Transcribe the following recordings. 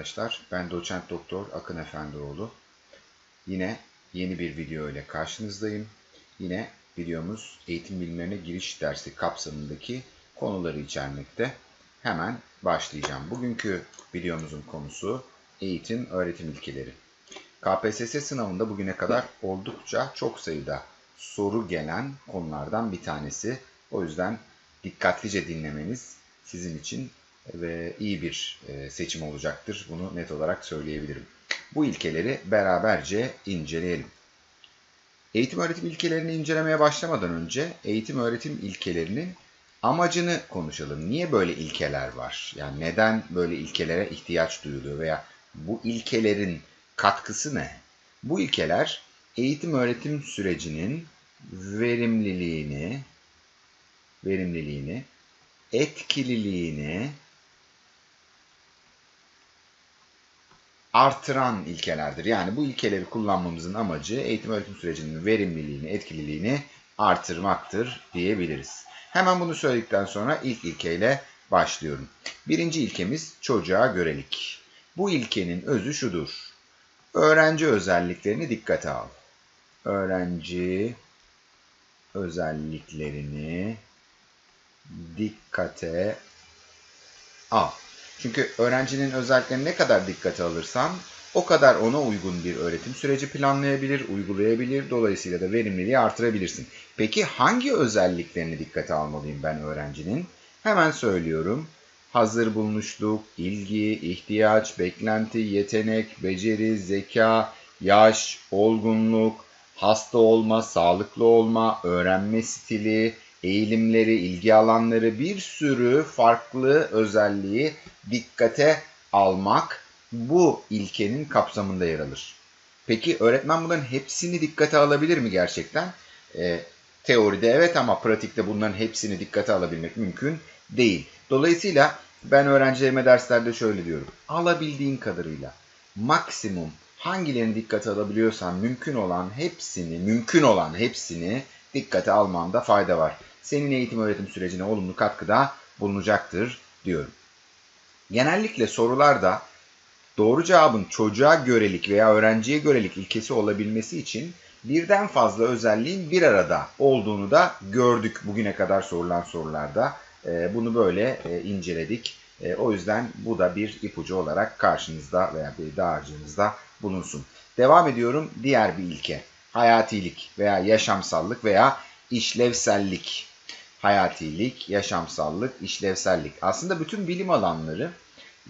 arkadaşlar. Ben doçent doktor Akın Efendioğlu. Yine yeni bir video ile karşınızdayım. Yine videomuz eğitim bilimlerine giriş dersi kapsamındaki konuları içermekte. Hemen başlayacağım. Bugünkü videomuzun konusu eğitim öğretim ilkeleri. KPSS sınavında bugüne kadar oldukça çok sayıda soru gelen konulardan bir tanesi. O yüzden dikkatlice dinlemeniz sizin için ve iyi bir e, seçim olacaktır. Bunu net olarak söyleyebilirim. Bu ilkeleri beraberce inceleyelim. Eğitim öğretim ilkelerini incelemeye başlamadan önce eğitim öğretim ilkelerinin amacını konuşalım. Niye böyle ilkeler var? Yani neden böyle ilkelere ihtiyaç duyuluyor veya bu ilkelerin katkısı ne? Bu ilkeler eğitim öğretim sürecinin verimliliğini, verimliliğini, etkililiğini artıran ilkelerdir. Yani bu ilkeleri kullanmamızın amacı eğitim öğretim sürecinin verimliliğini, etkililiğini artırmaktır diyebiliriz. Hemen bunu söyledikten sonra ilk ilkeyle başlıyorum. Birinci ilkemiz çocuğa görelik. Bu ilkenin özü şudur. Öğrenci özelliklerini dikkate al. Öğrenci özelliklerini dikkate al. Çünkü öğrencinin özelliklerini ne kadar dikkate alırsan o kadar ona uygun bir öğretim süreci planlayabilir, uygulayabilir. Dolayısıyla da verimliliği artırabilirsin. Peki hangi özelliklerini dikkate almalıyım ben öğrencinin? Hemen söylüyorum. Hazır bulunuşluk, ilgi, ihtiyaç, beklenti, yetenek, beceri, zeka, yaş, olgunluk, hasta olma, sağlıklı olma, öğrenme stili, eğilimleri, ilgi alanları bir sürü farklı özelliği dikkate almak bu ilkenin kapsamında yer alır. Peki öğretmen bunların hepsini dikkate alabilir mi gerçekten? E, teoride evet ama pratikte bunların hepsini dikkate alabilmek mümkün değil. Dolayısıyla ben öğrencilerime derslerde şöyle diyorum. Alabildiğin kadarıyla maksimum hangilerini dikkate alabiliyorsan mümkün olan hepsini, mümkün olan hepsini dikkate almanda fayda var. Senin eğitim öğretim sürecine olumlu katkıda bulunacaktır diyorum. Genellikle sorularda doğru cevabın çocuğa görelik veya öğrenciye görelik ilkesi olabilmesi için birden fazla özelliğin bir arada olduğunu da gördük bugüne kadar sorulan sorularda. Ee, bunu böyle e, inceledik. E, o yüzden bu da bir ipucu olarak karşınızda veya bir dağarcığınızda bulunsun. Devam ediyorum diğer bir ilke. Hayatilik veya yaşamsallık veya işlevsellik. Hayatilik, yaşamsallık, işlevsellik. Aslında bütün bilim alanları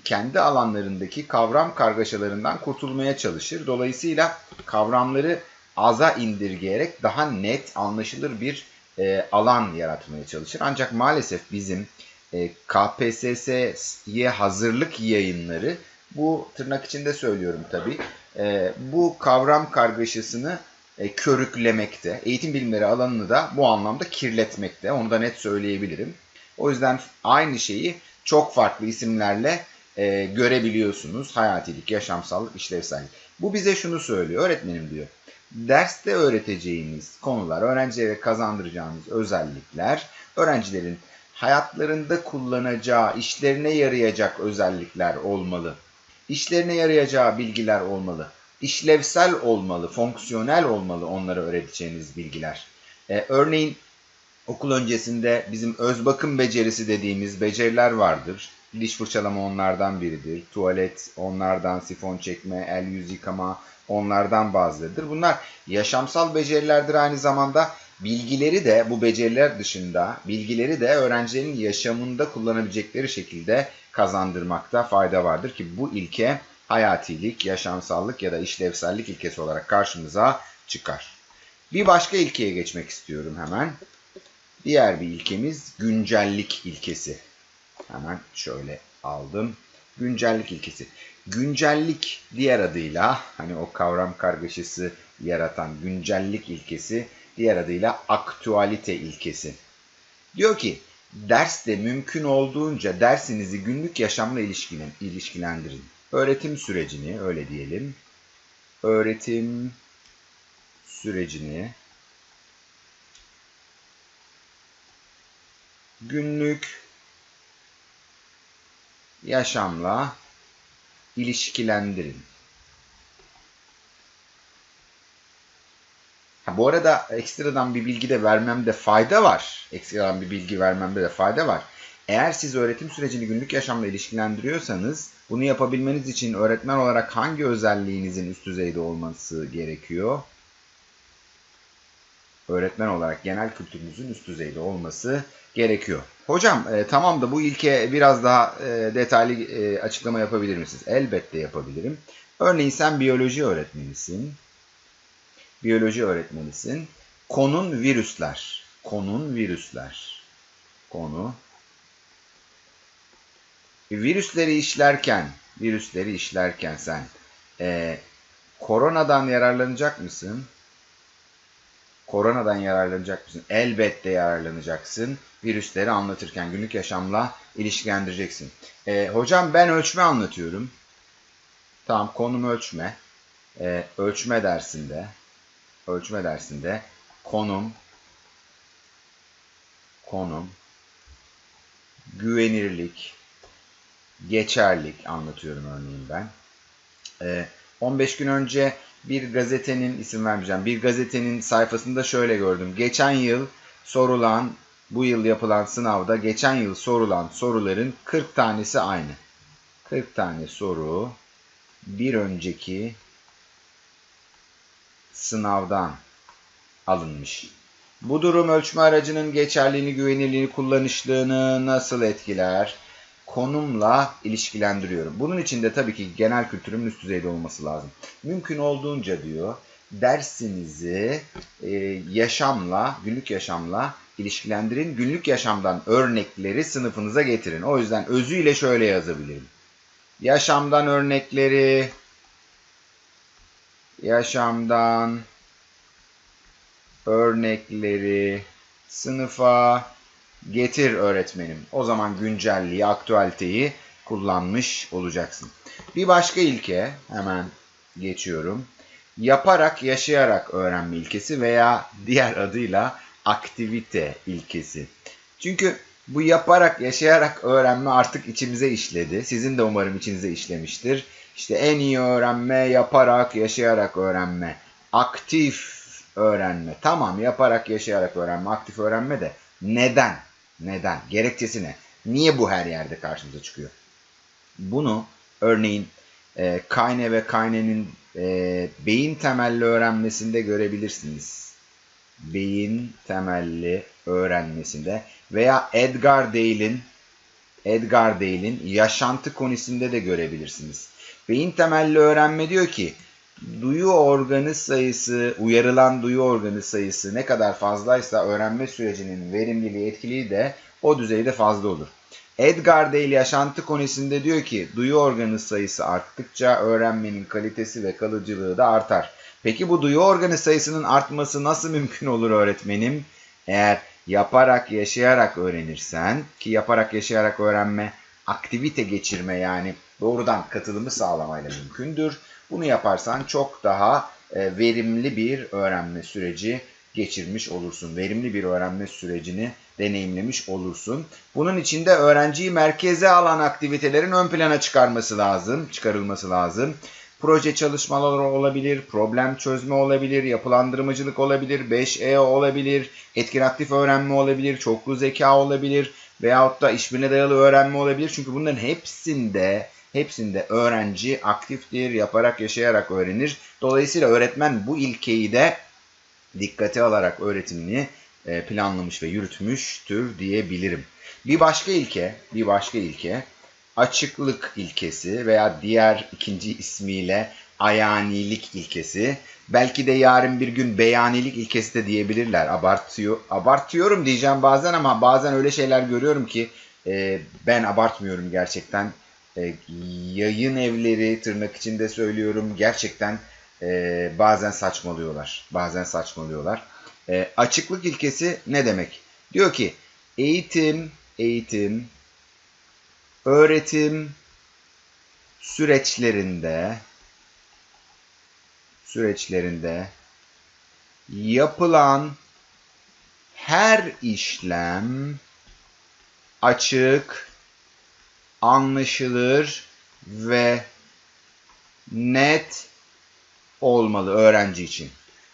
kendi alanlarındaki kavram kargaşalarından kurtulmaya çalışır. Dolayısıyla kavramları aza indirgeyerek daha net, anlaşılır bir e, alan yaratmaya çalışır. Ancak maalesef bizim e, KPSS'ye hazırlık yayınları bu tırnak içinde söylüyorum tabii. E, bu kavram kargaşasını e, körüklemekte. Eğitim bilimleri alanını da bu anlamda kirletmekte. Onu da net söyleyebilirim. O yüzden aynı şeyi çok farklı isimlerle e, görebiliyorsunuz. Hayatilik, yaşamsallık, işlevsellik. Bu bize şunu söylüyor. Öğretmenim diyor. Derste öğreteceğiniz konular, öğrencilere kazandıracağınız özellikler, öğrencilerin hayatlarında kullanacağı, işlerine yarayacak özellikler olmalı. İşlerine yarayacağı bilgiler olmalı. İşlevsel olmalı, fonksiyonel olmalı onlara öğreteceğiniz bilgiler. Ee, örneğin okul öncesinde bizim öz bakım becerisi dediğimiz beceriler vardır. Diş fırçalama onlardan biridir. Tuvalet onlardan, sifon çekme, el yüz yıkama onlardan bazılarıdır. Bunlar yaşamsal becerilerdir aynı zamanda. Bilgileri de bu beceriler dışında bilgileri de öğrencilerin yaşamında kullanabilecekleri şekilde kazandırmakta fayda vardır ki bu ilke hayatilik, yaşamsallık ya da işlevsellik ilkesi olarak karşımıza çıkar. Bir başka ilkeye geçmek istiyorum hemen. Diğer bir ilkemiz güncellik ilkesi. Hemen şöyle aldım. Güncellik ilkesi. Güncellik diğer adıyla hani o kavram kargaşası yaratan güncellik ilkesi diğer adıyla aktüalite ilkesi. Diyor ki derste mümkün olduğunca dersinizi günlük yaşamla ilişkilendirin. Öğretim sürecini öyle diyelim. Öğretim sürecini günlük yaşamla ilişkilendirin. Ha, bu arada ekstradan bir bilgi de vermemde fayda var. Ekstradan bir bilgi vermemde de fayda var. Eğer siz öğretim sürecini günlük yaşamla ilişkilendiriyorsanız bunu yapabilmeniz için öğretmen olarak hangi özelliğinizin üst düzeyde olması gerekiyor? Öğretmen olarak genel kültürünüzün üst düzeyde olması gerekiyor. Hocam e, tamam da bu ilke biraz daha e, detaylı e, açıklama yapabilir misiniz? Elbette yapabilirim. Örneğin sen biyoloji öğretmenisin. Biyoloji öğretmenisin. Konun virüsler. Konun virüsler. Konu virüsleri işlerken, virüsleri işlerken sen e, koronadan yararlanacak mısın? Koronadan yararlanacak mısın? Elbette yararlanacaksın. Virüsleri anlatırken günlük yaşamla ilişkilendireceksin. E, hocam ben ölçme anlatıyorum. Tamam konum ölçme. E, ölçme dersinde ölçme dersinde konum konum güvenirlik geçerlik anlatıyorum örneğin ben. Ee, 15 gün önce bir gazetenin isim vermeyeceğim. Bir gazetenin sayfasında şöyle gördüm. Geçen yıl sorulan bu yıl yapılan sınavda geçen yıl sorulan soruların 40 tanesi aynı. 40 tane soru bir önceki sınavdan alınmış. Bu durum ölçme aracının geçerliğini, güvenilirliğini, kullanışlılığını nasıl etkiler? Konumla ilişkilendiriyorum. Bunun için de tabii ki genel kültürün üst düzeyde olması lazım. Mümkün olduğunca diyor dersinizi e, yaşamla, günlük yaşamla ilişkilendirin. Günlük yaşamdan örnekleri sınıfınıza getirin. O yüzden özüyle şöyle yazabilirim. Yaşamdan örnekleri, yaşamdan örnekleri sınıfa getir öğretmenim. O zaman güncelliği, aktüeliteyi kullanmış olacaksın. Bir başka ilke hemen geçiyorum. Yaparak, yaşayarak öğrenme ilkesi veya diğer adıyla aktivite ilkesi. Çünkü bu yaparak, yaşayarak öğrenme artık içimize işledi. Sizin de umarım içinize işlemiştir. İşte en iyi öğrenme, yaparak, yaşayarak öğrenme. Aktif öğrenme. Tamam yaparak, yaşayarak öğrenme, aktif öğrenme de neden? Neden? Gerekçesi ne? Niye bu her yerde karşımıza çıkıyor? Bunu örneğin e, Kayne ve Kayne'nin e, beyin temelli öğrenmesinde görebilirsiniz. Beyin temelli öğrenmesinde veya Edgar Dale'in Edgar Dale'in yaşantı konisinde de görebilirsiniz. Beyin temelli öğrenme diyor ki duyu organı sayısı, uyarılan duyu organı sayısı ne kadar fazlaysa öğrenme sürecinin verimliliği, etkiliği de o düzeyde fazla olur. Edgar Dale yaşantı konisinde diyor ki duyu organı sayısı arttıkça öğrenmenin kalitesi ve kalıcılığı da artar. Peki bu duyu organı sayısının artması nasıl mümkün olur öğretmenim? Eğer yaparak, yaşayarak öğrenirsen ki yaparak, yaşayarak öğrenme aktivite geçirme yani doğrudan katılımı sağlamayla mümkündür. Bunu yaparsan çok daha e, verimli bir öğrenme süreci geçirmiş olursun. Verimli bir öğrenme sürecini deneyimlemiş olursun. Bunun için de öğrenciyi merkeze alan aktivitelerin ön plana çıkarması lazım, çıkarılması lazım. Proje çalışmaları olabilir, problem çözme olabilir, yapılandırmacılık olabilir, 5E olabilir, etkin aktif öğrenme olabilir, çoklu zeka olabilir veyahut da işbirine dayalı öğrenme olabilir. Çünkü bunların hepsinde Hepsinde öğrenci aktiftir, yaparak, yaşayarak öğrenir. Dolayısıyla öğretmen bu ilkeyi de dikkate alarak öğretimini e, planlamış ve yürütmüştür diyebilirim. Bir başka ilke, bir başka ilke açıklık ilkesi veya diğer ikinci ismiyle ayanilik ilkesi. Belki de yarın bir gün beyanilik ilkesi de diyebilirler. Abartıyor, abartıyorum diyeceğim bazen ama bazen öyle şeyler görüyorum ki e, ben abartmıyorum gerçekten e, yayın evleri tırnak içinde söylüyorum gerçekten e, bazen saçmalıyorlar. Bazen saçmalıyorlar. E, açıklık ilkesi ne demek? Diyor ki eğitim, eğitim, öğretim süreçlerinde süreçlerinde yapılan her işlem açık, anlaşılır ve net olmalı öğrenci için.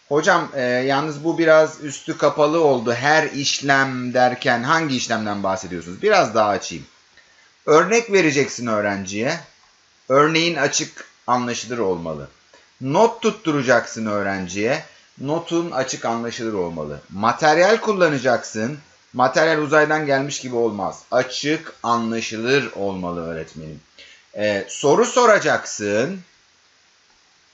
Hocam e, yalnız bu biraz üstü kapalı oldu. Her işlem derken hangi işlemden bahsediyorsunuz? Biraz daha açayım. Örnek vereceksin öğrenciye. Örneğin açık anlaşılır olmalı. Not tutturacaksın öğrenciye. Notun açık anlaşılır olmalı. Materyal kullanacaksın. Materyal uzaydan gelmiş gibi olmaz. Açık anlaşılır olmalı öğretmenim. Ee, soru soracaksın.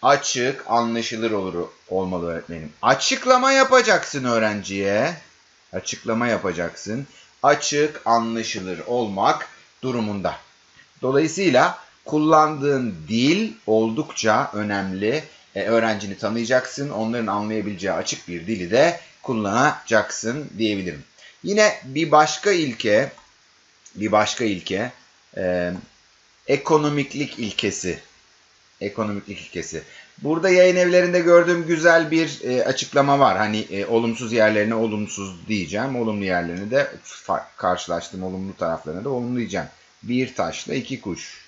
Açık anlaşılır olur olmalı öğretmenim. Açıklama yapacaksın öğrenciye. Açıklama yapacaksın. Açık anlaşılır olmak durumunda. Dolayısıyla kullandığın dil oldukça önemli. E, öğrencini tanıyacaksın. Onların anlayabileceği açık bir dili de kullanacaksın diyebilirim. Yine bir başka ilke, bir başka ilke e, ekonomiklik ilkesi. Ekonomiklik ilkesi. Burada yayın evlerinde gördüğüm güzel bir e, açıklama var. Hani e, olumsuz yerlerine olumsuz diyeceğim. Olumlu yerlerini de karşılaştığım olumlu taraflarına da olumlu diyeceğim. Bir taşla iki kuş.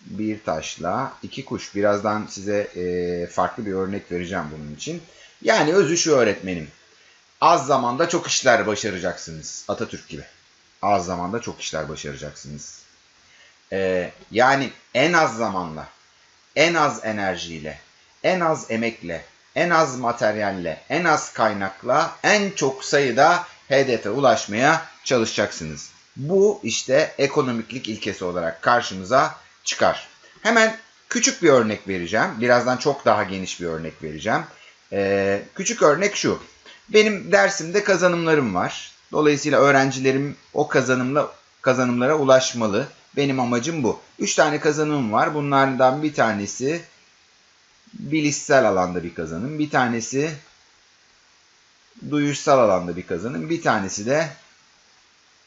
Bir taşla iki kuş. Birazdan size e, farklı bir örnek vereceğim bunun için. Yani özü şu öğretmenim. Az zamanda çok işler başaracaksınız. Atatürk gibi. Az zamanda çok işler başaracaksınız. Ee, yani en az zamanla, en az enerjiyle, en az emekle, en az materyalle, en az kaynakla, en çok sayıda hedefe ulaşmaya çalışacaksınız. Bu işte ekonomiklik ilkesi olarak karşımıza çıkar. Hemen küçük bir örnek vereceğim. Birazdan çok daha geniş bir örnek vereceğim. Ee, küçük örnek şu. Benim dersimde kazanımlarım var. Dolayısıyla öğrencilerim o kazanımla kazanımlara ulaşmalı. Benim amacım bu. Üç tane kazanım var. Bunlardan bir tanesi bilişsel alanda bir kazanım. Bir tanesi duyuşsal alanda bir kazanım. Bir tanesi de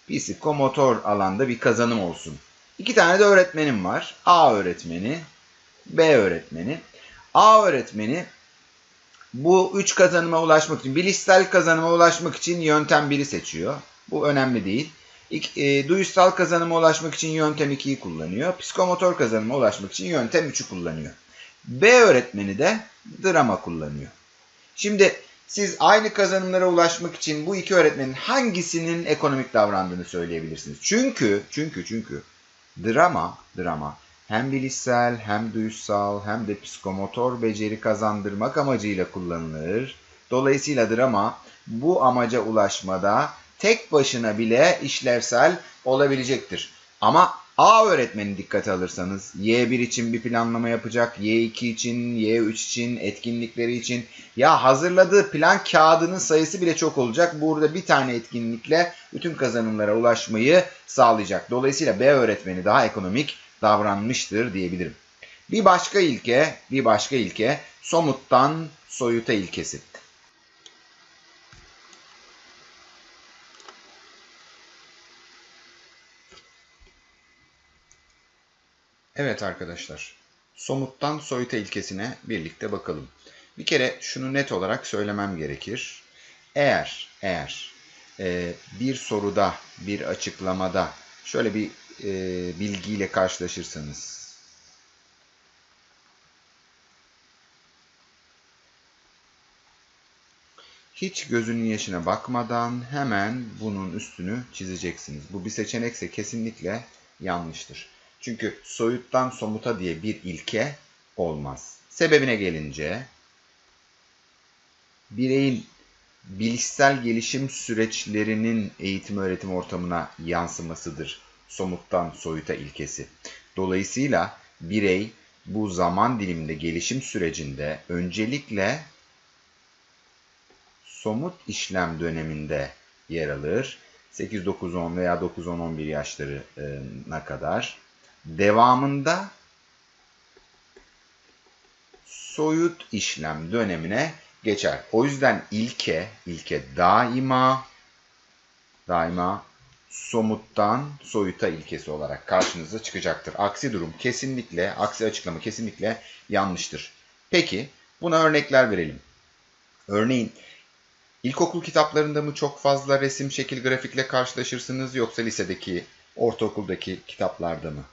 psikomotor alanda bir kazanım olsun. İki tane de öğretmenim var. A öğretmeni, B öğretmeni. A öğretmeni bu üç kazanıma ulaşmak için, bilişsel kazanıma ulaşmak için yöntem 1'i seçiyor. Bu önemli değil. İk, e, duyusal kazanıma ulaşmak için yöntem 2'yi kullanıyor. Psikomotor kazanıma ulaşmak için yöntem 3'ü kullanıyor. B öğretmeni de drama kullanıyor. Şimdi siz aynı kazanımlara ulaşmak için bu iki öğretmenin hangisinin ekonomik davrandığını söyleyebilirsiniz. Çünkü, çünkü, çünkü drama, drama hem bilişsel hem duysal hem de psikomotor beceri kazandırmak amacıyla kullanılır. Dolayısıyla drama bu amaca ulaşmada tek başına bile işlevsel olabilecektir. Ama A öğretmeni dikkate alırsanız Y1 için bir planlama yapacak, Y2 için, Y3 için, etkinlikleri için. Ya hazırladığı plan kağıdının sayısı bile çok olacak. Burada bir tane etkinlikle bütün kazanımlara ulaşmayı sağlayacak. Dolayısıyla B öğretmeni daha ekonomik davranmıştır diyebilirim. Bir başka ilke, bir başka ilke somuttan soyuta ilkesi. Evet arkadaşlar, somuttan soyuta ilkesine birlikte bakalım. Bir kere şunu net olarak söylemem gerekir. Eğer, eğer e, bir soruda, bir açıklamada şöyle bir e, bilgiyle karşılaşırsanız, hiç gözünün yaşına bakmadan hemen bunun üstünü çizeceksiniz. Bu bir seçenekse kesinlikle yanlıştır. Çünkü soyuttan somuta diye bir ilke olmaz. Sebebine gelince bireyin bilişsel gelişim süreçlerinin eğitim öğretim ortamına yansımasıdır somuttan soyuta ilkesi. Dolayısıyla birey bu zaman diliminde gelişim sürecinde öncelikle somut işlem döneminde yer alır. 8-9-10 veya 9-10-11 yaşlarına kadar devamında soyut işlem dönemine geçer. O yüzden ilke, ilke daima daima somuttan soyuta ilkesi olarak karşınıza çıkacaktır. Aksi durum kesinlikle, aksi açıklama kesinlikle yanlıştır. Peki buna örnekler verelim. Örneğin ilkokul kitaplarında mı çok fazla resim, şekil, grafikle karşılaşırsınız yoksa lisedeki, ortaokuldaki kitaplarda mı?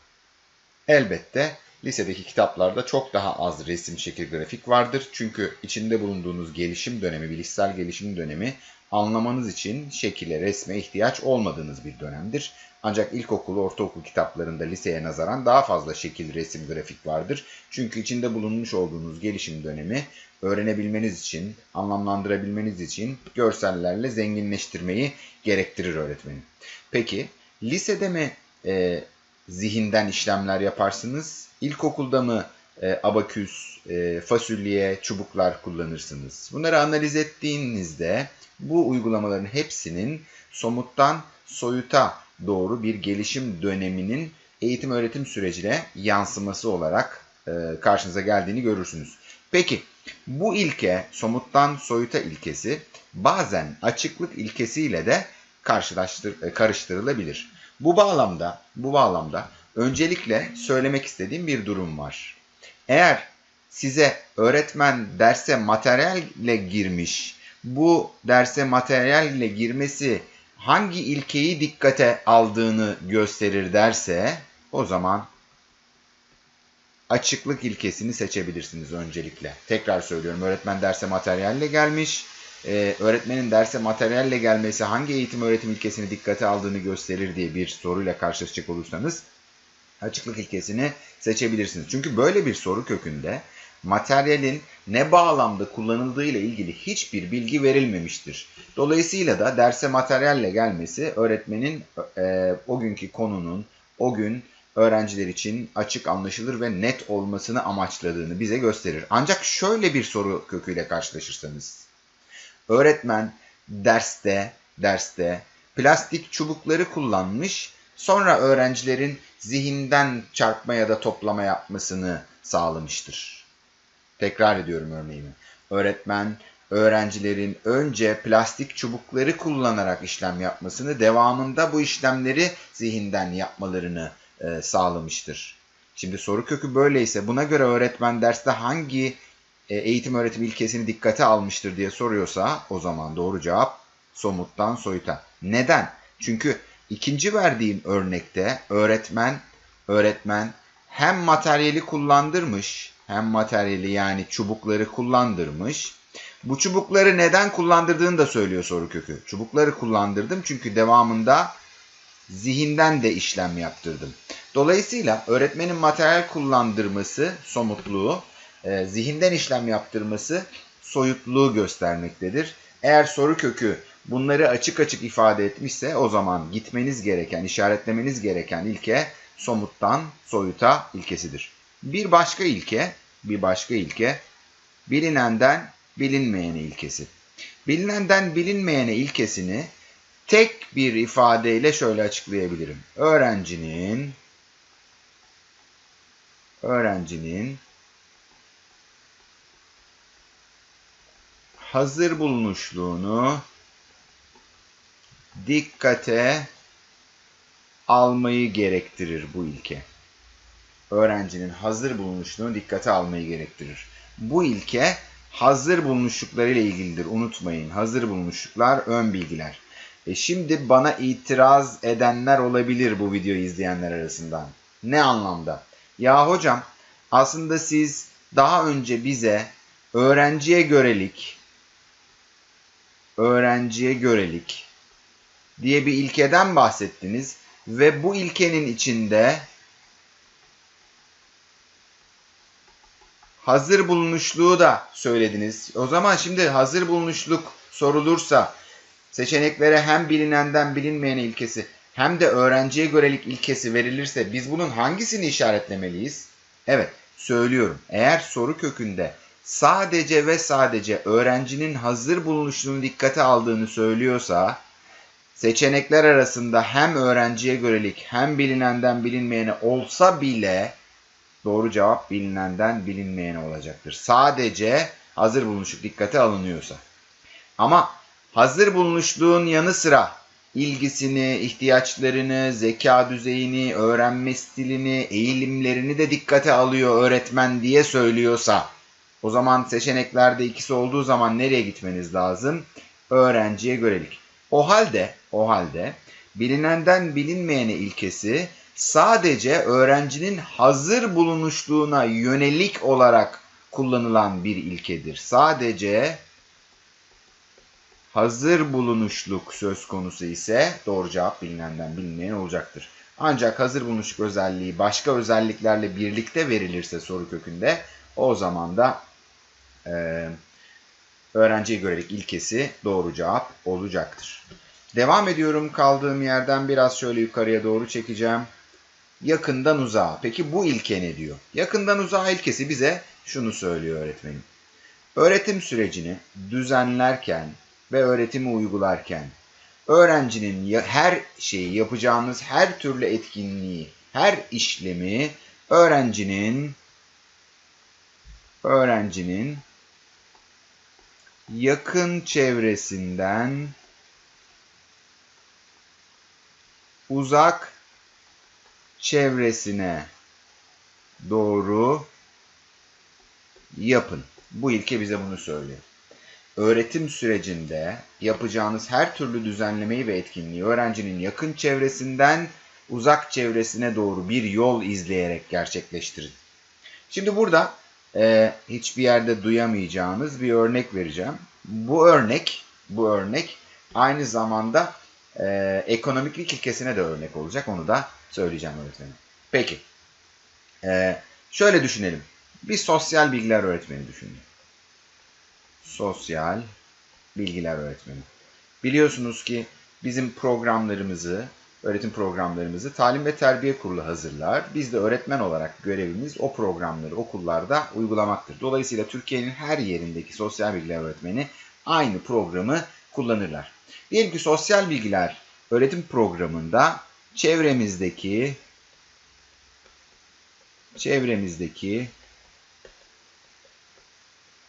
Elbette lisedeki kitaplarda çok daha az resim, şekil, grafik vardır. Çünkü içinde bulunduğunuz gelişim dönemi, bilişsel gelişim dönemi anlamanız için şekile, resme ihtiyaç olmadığınız bir dönemdir. Ancak ilkokul, ortaokul kitaplarında liseye nazaran daha fazla şekil, resim, grafik vardır. Çünkü içinde bulunmuş olduğunuz gelişim dönemi öğrenebilmeniz için, anlamlandırabilmeniz için görsellerle zenginleştirmeyi gerektirir öğretmenim. Peki lisede mi e, zihinden işlemler yaparsınız? İlkokulda mı e, abaküs, e, fasulye, çubuklar kullanırsınız? Bunları analiz ettiğinizde bu uygulamaların hepsinin somuttan soyuta doğru bir gelişim döneminin eğitim öğretim sürecine yansıması olarak e, karşınıza geldiğini görürsünüz. Peki bu ilke somuttan soyuta ilkesi bazen açıklık ilkesiyle de karşılaştır, e, karıştırılabilir. Bu bağlamda bu bağlamda öncelikle söylemek istediğim bir durum var. Eğer size öğretmen derse materyalle girmiş, bu derse materyalle girmesi hangi ilkeyi dikkate aldığını gösterir derse o zaman açıklık ilkesini seçebilirsiniz öncelikle. Tekrar söylüyorum öğretmen derse materyalle gelmiş. Ee, öğretmenin derse materyalle gelmesi hangi eğitim öğretim ilkesini dikkate aldığını gösterir diye bir soruyla karşılaşacak olursanız açıklık ilkesini seçebilirsiniz. Çünkü böyle bir soru kökünde materyalin ne bağlamda kullanıldığı ile ilgili hiçbir bilgi verilmemiştir. Dolayısıyla da derse materyalle gelmesi öğretmenin e, o günkü konunun o gün öğrenciler için açık, anlaşılır ve net olmasını amaçladığını bize gösterir. Ancak şöyle bir soru köküyle karşılaşırsanız, öğretmen derste, derste plastik çubukları kullanmış, sonra öğrencilerin zihinden çarpma ya da toplama yapmasını sağlamıştır. Tekrar ediyorum örneğimi. Öğretmen öğrencilerin önce plastik çubukları kullanarak işlem yapmasını, devamında bu işlemleri zihinden yapmalarını e, sağlamıştır. Şimdi soru kökü böyleyse buna göre öğretmen derste hangi e, eğitim öğretim ilkesini dikkate almıştır diye soruyorsa o zaman doğru cevap somuttan soyuta. Neden? Çünkü ikinci verdiğim örnekte öğretmen öğretmen hem materyali kullandırmış hem materyali yani çubukları kullandırmış. Bu çubukları neden kullandırdığını da söylüyor soru kökü. Çubukları kullandırdım çünkü devamında zihinden de işlem yaptırdım. Dolayısıyla öğretmenin materyal kullandırması somutluğu, e, zihinden işlem yaptırması soyutluğu göstermektedir. Eğer soru kökü bunları açık açık ifade etmişse o zaman gitmeniz gereken, işaretlemeniz gereken ilke somuttan soyuta ilkesidir. Bir başka ilke, bir başka ilke bilinenden bilinmeyene ilkesi. Bilinenden bilinmeyene ilkesini tek bir ifadeyle şöyle açıklayabilirim. Öğrencinin öğrencinin hazır bulunuşluğunu dikkate almayı gerektirir bu ilke. Öğrencinin hazır bulunuşluğunu dikkate almayı gerektirir. Bu ilke hazır bulunuşlukları ile ilgilidir. Unutmayın. Hazır bulunuşluklar ön bilgiler. E şimdi bana itiraz edenler olabilir bu videoyu izleyenler arasından. Ne anlamda? Ya hocam aslında siz daha önce bize öğrenciye görelik öğrenciye görelik diye bir ilkeden bahsettiniz ve bu ilkenin içinde hazır bulunuşluğu da söylediniz. O zaman şimdi hazır bulunuşluk sorulursa seçeneklere hem bilinenden bilinmeyen ilkesi hem de öğrenciye görelik ilkesi verilirse biz bunun hangisini işaretlemeliyiz? Evet, söylüyorum. Eğer soru kökünde sadece ve sadece öğrencinin hazır bulunuşluğunu dikkate aldığını söylüyorsa seçenekler arasında hem öğrenciye görelik hem bilinenden bilinmeyene olsa bile doğru cevap bilinenden bilinmeyene olacaktır. Sadece hazır bulunuşluk dikkate alınıyorsa. Ama hazır bulunuşluğun yanı sıra ilgisini, ihtiyaçlarını, zeka düzeyini, öğrenme stilini, eğilimlerini de dikkate alıyor öğretmen diye söylüyorsa o zaman seçeneklerde ikisi olduğu zaman nereye gitmeniz lazım? Öğrenciye görelik. O halde, o halde bilinenden bilinmeyene ilkesi sadece öğrencinin hazır bulunuşluğuna yönelik olarak kullanılan bir ilkedir. Sadece hazır bulunuşluk söz konusu ise doğru cevap bilinenden bilinmeyen olacaktır. Ancak hazır bulunuşluk özelliği başka özelliklerle birlikte verilirse soru kökünde o zaman da e, öğrenciye görelik ilkesi doğru cevap olacaktır. Devam ediyorum kaldığım yerden biraz şöyle yukarıya doğru çekeceğim. Yakından uzağa. Peki bu ilke ne diyor? Yakından uzağa ilkesi bize şunu söylüyor öğretmenim. Öğretim sürecini düzenlerken ve öğretimi uygularken öğrencinin her şeyi yapacağınız her türlü etkinliği, her işlemi öğrencinin öğrencinin yakın çevresinden uzak çevresine doğru yapın. Bu ilke bize bunu söylüyor. Öğretim sürecinde yapacağınız her türlü düzenlemeyi ve etkinliği öğrencinin yakın çevresinden uzak çevresine doğru bir yol izleyerek gerçekleştirin. Şimdi burada e, hiçbir yerde duyamayacağınız bir örnek vereceğim. Bu örnek, bu örnek aynı zamanda e, ekonomiklik ilkesine de örnek olacak. Onu da söyleyeceğim öğretmenim. Peki. E, şöyle düşünelim. Bir sosyal bilgiler öğretmeni düşünün. Sosyal bilgiler öğretmeni. Biliyorsunuz ki bizim programlarımızı, öğretim programlarımızı Talim ve Terbiye Kurulu hazırlar. Biz de öğretmen olarak görevimiz o programları okullarda uygulamaktır. Dolayısıyla Türkiye'nin her yerindeki sosyal bilgiler öğretmeni aynı programı kullanırlar. Diyelim ki sosyal bilgiler öğretim programında çevremizdeki çevremizdeki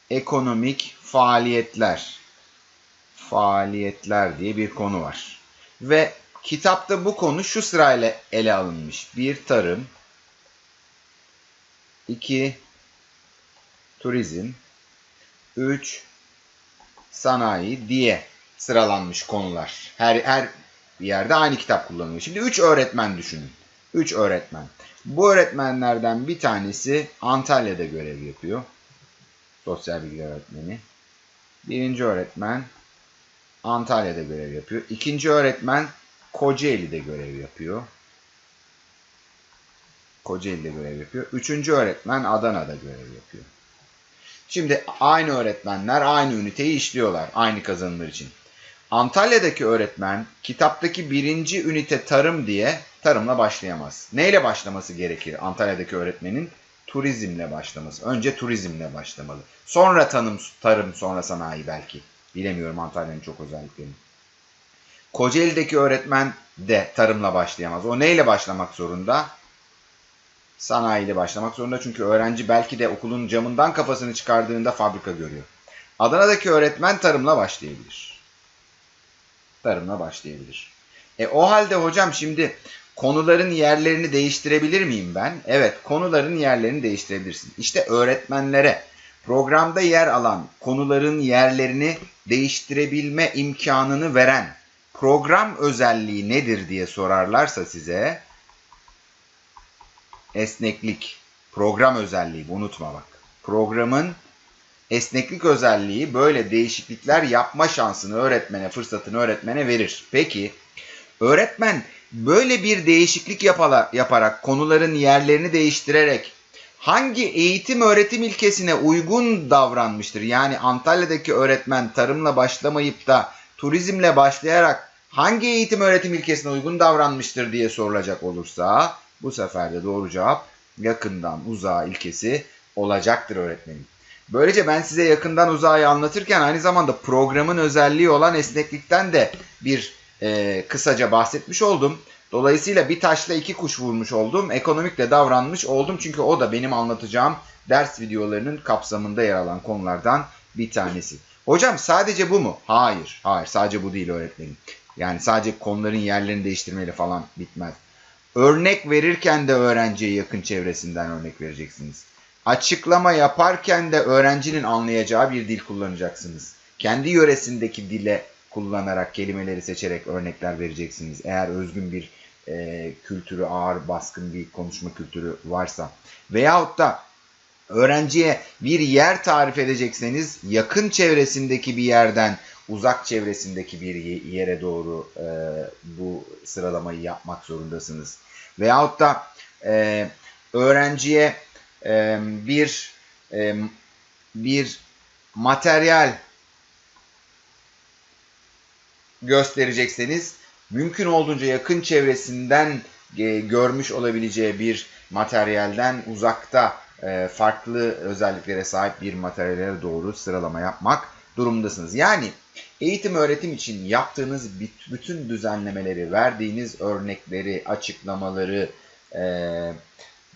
ekonomik faaliyetler faaliyetler diye bir konu var. Ve kitapta bu konu şu sırayla ele alınmış. Bir tarım, iki turizm, üç sanayi diye sıralanmış konular. Her her yerde aynı kitap kullanılıyor. Şimdi üç öğretmen düşünün. Üç öğretmen. Bu öğretmenlerden bir tanesi Antalya'da görev yapıyor. Sosyal bilgi öğretmeni. Birinci öğretmen Antalya'da görev yapıyor. İkinci öğretmen Kocaeli'de görev yapıyor. Kocaeli'de görev yapıyor. Üçüncü öğretmen Adana'da görev yapıyor. Şimdi aynı öğretmenler aynı üniteyi işliyorlar aynı kazanımlar için. Antalya'daki öğretmen kitaptaki birinci ünite tarım diye tarımla başlayamaz. Neyle başlaması gerekir Antalya'daki öğretmenin? Turizmle başlaması. Önce turizmle başlamalı. Sonra tanım, tarım, sonra sanayi belki. Bilemiyorum Antalya'nın çok özelliklerini. Kocaeli'deki öğretmen de tarımla başlayamaz. O neyle başlamak zorunda? Sanayiyle başlamak zorunda çünkü öğrenci belki de okulun camından kafasını çıkardığında fabrika görüyor. Adana'daki öğretmen tarımla başlayabilir. Tarımla başlayabilir. E o halde hocam şimdi konuların yerlerini değiştirebilir miyim ben? Evet, konuların yerlerini değiştirebilirsin. İşte öğretmenlere programda yer alan konuların yerlerini değiştirebilme imkanını veren program özelliği nedir diye sorarlarsa size esneklik, program özelliği unutma bak. Programın esneklik özelliği böyle değişiklikler yapma şansını öğretmene, fırsatını öğretmene verir. Peki öğretmen böyle bir değişiklik yapala, yaparak konuların yerlerini değiştirerek hangi eğitim öğretim ilkesine uygun davranmıştır? Yani Antalya'daki öğretmen tarımla başlamayıp da turizmle başlayarak hangi eğitim öğretim ilkesine uygun davranmıştır diye sorulacak olursa bu sefer de doğru cevap yakından uzağa ilkesi olacaktır öğretmenim. Böylece ben size yakından uzağı anlatırken aynı zamanda programın özelliği olan esneklikten de bir e, kısaca bahsetmiş oldum. Dolayısıyla bir taşla iki kuş vurmuş oldum. Ekonomikle davranmış oldum. Çünkü o da benim anlatacağım ders videolarının kapsamında yer alan konulardan bir tanesi. Hocam sadece bu mu? Hayır. Hayır sadece bu değil öğretmenim. Yani sadece konuların yerlerini değiştirmeyle falan bitmez. Örnek verirken de öğrenciye yakın çevresinden örnek vereceksiniz. Açıklama yaparken de öğrencinin anlayacağı bir dil kullanacaksınız. Kendi yöresindeki dile kullanarak kelimeleri seçerek örnekler vereceksiniz. Eğer özgün bir e, kültürü ağır, baskın bir konuşma kültürü varsa veyahut da öğrenciye bir yer tarif edecekseniz yakın çevresindeki bir yerden uzak çevresindeki bir yere doğru e, bu sıralamayı yapmak zorundasınız. Veyahut da e, öğrenciye e, bir e, bir materyal gösterecekseniz mümkün olduğunca yakın çevresinden e, görmüş olabileceği bir materyalden uzakta e, farklı özelliklere sahip bir materyale doğru sıralama yapmak durumundasınız. Yani eğitim öğretim için yaptığınız bütün düzenlemeleri, verdiğiniz örnekleri, açıklamaları e,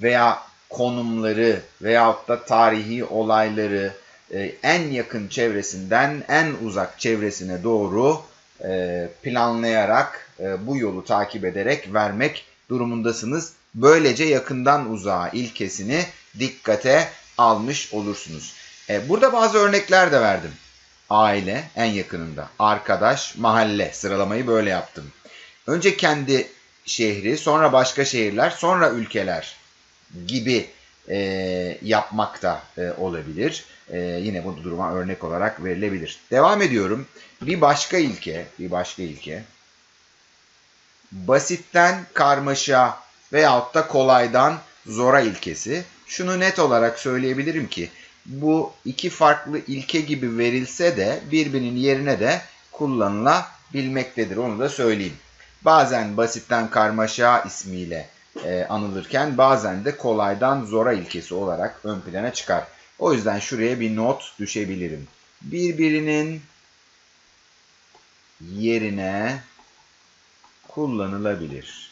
veya konumları veyahut da tarihi olayları en yakın çevresinden en uzak çevresine doğru planlayarak bu yolu takip ederek vermek durumundasınız. Böylece yakından uzağa ilkesini dikkate almış olursunuz. E, burada bazı örnekler de verdim. Aile en yakınında, arkadaş, mahalle sıralamayı böyle yaptım. Önce kendi şehri, sonra başka şehirler, sonra ülkeler gibi e, yapmak da e, olabilir. E, yine bu duruma örnek olarak verilebilir. Devam ediyorum. Bir başka ilke, bir başka ilke. Basitten karmaşa veyahut da kolaydan zora ilkesi. Şunu net olarak söyleyebilirim ki bu iki farklı ilke gibi verilse de birbirinin yerine de kullanılabilmektedir. Onu da söyleyeyim. Bazen basitten karmaşa ismiyle e, anılırken bazen de kolaydan zora ilkesi olarak ön plana çıkar. O yüzden şuraya bir not düşebilirim. Birbirinin yerine kullanılabilir.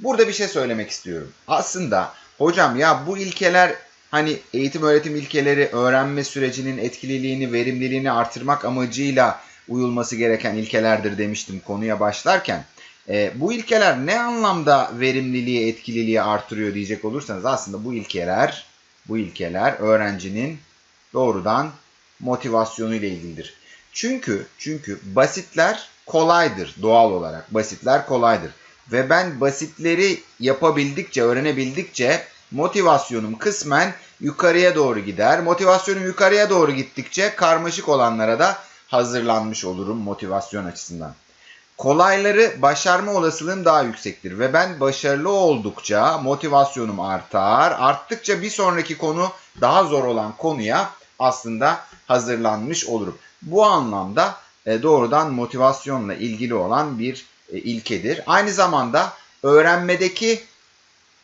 Burada bir şey söylemek istiyorum. Aslında hocam ya bu ilkeler hani eğitim öğretim ilkeleri öğrenme sürecinin etkililiğini, verimliliğini artırmak amacıyla uyulması gereken ilkelerdir demiştim konuya başlarken. E, bu ilkeler ne anlamda verimliliği, etkililiği artırıyor diyecek olursanız aslında bu ilkeler bu ilkeler öğrencinin doğrudan motivasyonu ile ilgilidir. Çünkü çünkü basitler kolaydır doğal olarak. Basitler kolaydır. Ve ben basitleri yapabildikçe, öğrenebildikçe motivasyonum kısmen yukarıya doğru gider. Motivasyonum yukarıya doğru gittikçe karmaşık olanlara da hazırlanmış olurum motivasyon açısından. Kolayları başarma olasılığım daha yüksektir ve ben başarılı oldukça motivasyonum artar. Arttıkça bir sonraki konu daha zor olan konuya aslında hazırlanmış olurum. Bu anlamda e, doğrudan motivasyonla ilgili olan bir e, ilkedir. Aynı zamanda öğrenmedeki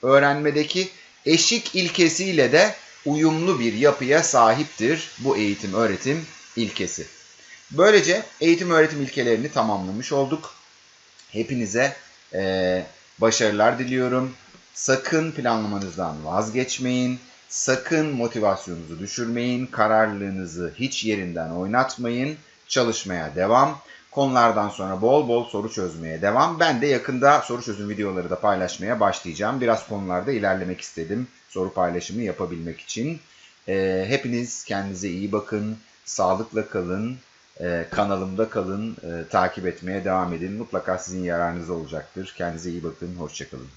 öğrenmedeki eşik ilkesiyle de uyumlu bir yapıya sahiptir bu eğitim öğretim ilkesi. Böylece eğitim öğretim ilkelerini tamamlamış olduk. Hepinize e, başarılar diliyorum. Sakın planlamanızdan vazgeçmeyin. Sakın motivasyonunuzu düşürmeyin. Kararlılığınızı hiç yerinden oynatmayın. Çalışmaya devam. Konulardan sonra bol bol soru çözmeye devam. Ben de yakında soru çözüm videoları da paylaşmaya başlayacağım. Biraz konularda ilerlemek istedim. Soru paylaşımı yapabilmek için. Ee, hepiniz kendinize iyi bakın. Sağlıkla kalın. Ee, kanalımda kalın. Ee, takip etmeye devam edin. Mutlaka sizin yararınıza olacaktır. Kendinize iyi bakın. Hoşçakalın.